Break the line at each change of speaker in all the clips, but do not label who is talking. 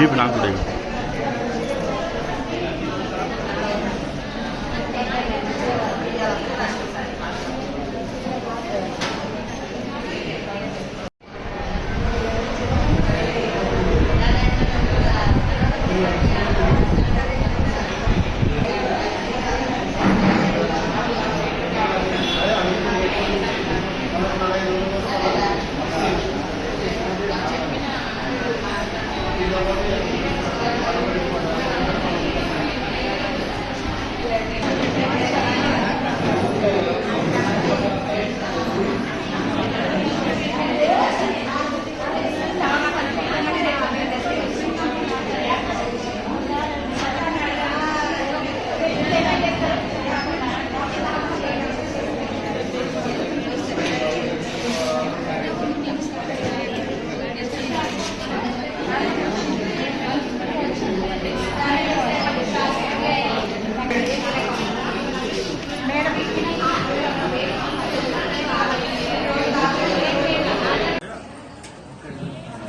भी belong to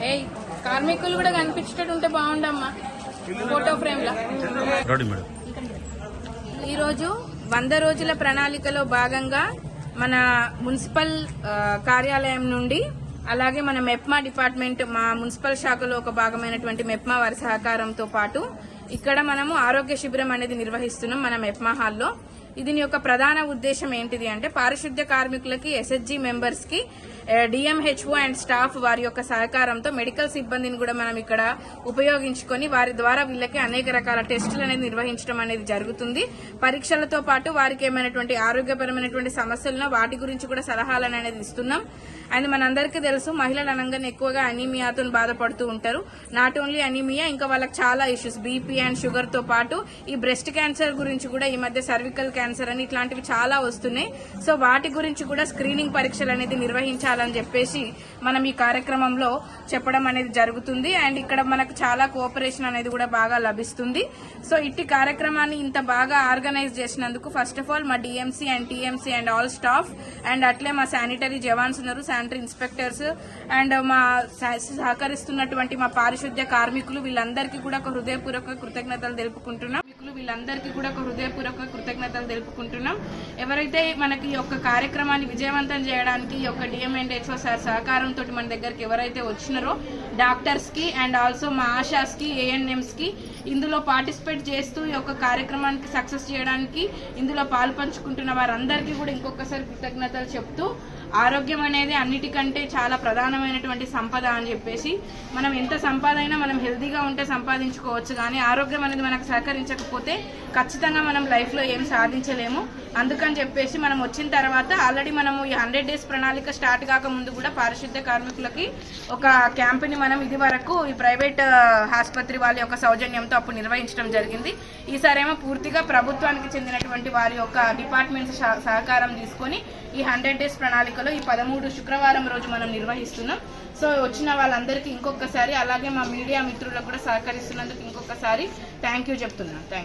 ఏయ్ కార్మికులు కూడా కనిపించేటట్టు ఉంటే బాగుండమ్మా ఫోటో ఫ్రేమ్ లా. ఈరోజు వంద రోజుల ప్రణాళికలో భాగంగా మన మున్సిపల్ కార్యాలయం నుండి అలాగే మన మెప్మా డిపార్ట్మెంట్ మా మున్సిపల్ శాఖలో ఒక భాగమైనటువంటి మెప్మా వారి సహకారంతో పాటు ఇక్కడ మనము ఆరోగ్య శిబిరం అనేది నిర్వహిస్తున్నాం మన మెప్మా హాల్లో. దీని యొక్క ప్రధాన ఉద్దేశం ఏంటిది అంటే పారిశుద్ధ్య కార్మికులకి ఎస్హెచ్జి మెంబర్స్కి డిఎంహెచ్ఓ అండ్ స్టాఫ్ వారి యొక్క సహకారంతో మెడికల్ సిబ్బందిని కూడా మనం ఇక్కడ ఉపయోగించుకొని వారి ద్వారా వీళ్ళకి అనేక రకాల టెస్టులు అనేది నిర్వహించడం అనేది జరుగుతుంది. పరీక్షలతో పాటు వారికి ఏమైనటువంటి ఆరోగ్యపరమైనటువంటి సమస్యలను వాటి గురించి కూడా సలహాలను అనేది ఇస్తున్నాం. అండ్ మనందరికీ తెలుసు మహిళలు అనగానే ఎక్కువగా అనీమియాతో బాధపడుతూ ఉంటారు. నాట్ ఓన్లీ అనీమియా ఇంకా వాళ్ళకి చాలా ఇష్యూస్ బీపీ అండ్ షుగర్తో పాటు ఈ బ్రెస్ట్ క్యాన్సర్ గురించి కూడా ఈ మధ్య సర్వికల్ క్యాన్సర్ అని ఇట్లాంటివి చాలా వస్తున్నాయి. సో వాటి గురించి కూడా స్క్రీనింగ్ పరీక్షలు అనేది నిర్వహించాలని చెప్పేసి మనం ఈ కార్యక్రమంలో చెప్పడం అనేది జరుగుతుంది. అండ్ ఇక్కడ మనకు చాలా కోఆపరేషన్ అనేది కూడా బాగా లభిస్తుంది. సో ఇట్టి కార్యక్రమాన్ని ఇంత బాగా ఆర్గనైజ్ చేసినందుకు ఫస్ట్ ఆఫ్ ఆల్ మా DMC and TMC and all staff and అట్లే మా శానిటరీ జవాన్స్ ఉన్నారు శానిటరీ ఇన్స్పెక్టర్స్. అండ్ మా సహకరిస్తున్నటువంటి మా పారిశుద్ధ్య కార్మికులు వీళ్ళందరికీ కూడా ఒక హృదయపూర్వక కృతజ్ఞతలు తెలుపుకుంటున్నాం. కార్మికులు వీళ్ళందరికీ కూడా ఒక హృదయపూర్వక కృతజ్ఞతలు తెలుపుకుంటున్నాం. ఎవరైతే మనకి ఈ యొక్క కార్యక్రమాన్ని విజయవంతం చేయడానికి ఈ యొక్క డిఎం అండ్ హెచ్ఓ సార్ సహకారంతో మన దగ్గరికి ఎవరైతే వచ్చినారో డాక్టర్స్కి అండ్ ఆల్సో మా ఆశాస్కి ఏఎన్ఎంస్కి ఇందులో పార్టిసిపేట్ చేస్తూ ఈ యొక్క కార్యక్రమానికి సక్సెస్ చేయడానికి ఇందులో పాలు పంచుకుంటున్న వారందరికీ కూడా ఇంకొకసారి కృతజ్ఞతలు చెప్తూ ఆరోగ్యం అనేది అన్నిటికంటే చాలా ప్రధానమైనటువంటి సంపద అని చెప్పేసి మనం ఎంత సంపాదైనా మనం హెల్తీగా ఉంటే సంపాదించుకోవచ్చు కానీ ఆరోగ్యం అనేది మనకు సహకరించకపోతే ఖచ్చితంగా మనం లైఫ్లో ఏం సాధించలేము. అందుకని చెప్పేసి మనం వచ్చిన తర్వాత ఆల్రెడీ మనము ఈ హండ్రెడ్ డేస్ ప్రణాళిక స్టార్ట్ కాక ముందు కూడా పారిశుద్ధ కార్మికులకి ఒక క్యాంపుని మనం ఇది వరకు ఈ ప్రైవేట్ ఆసుపత్రి వాళ్ళ యొక్క సౌజన్యంతో అప్పుడు నిర్వహించడం జరిగింది. ఈసారేమో పూర్తిగా ప్రభుత్వానికి చెందినటువంటి వారి యొక్క డిపార్ట్మెంట్స్ సహకారం తీసుకొని ఈ హండ్రెడ్ డేస్ ప్రణాళిక శాఖలో ఈ పదమూడు శుక్రవారం రోజు మనం నిర్వహిస్తున్నాం. సో వచ్చిన వాళ్ళందరికీ ఇంకొకసారి అలాగే మా మీడియా మిత్రులకు కూడా సహకరిస్తున్నందుకు ఇంకొకసారి థ్యాంక్ యూ చెప్తున్నాను. థ్యాంక్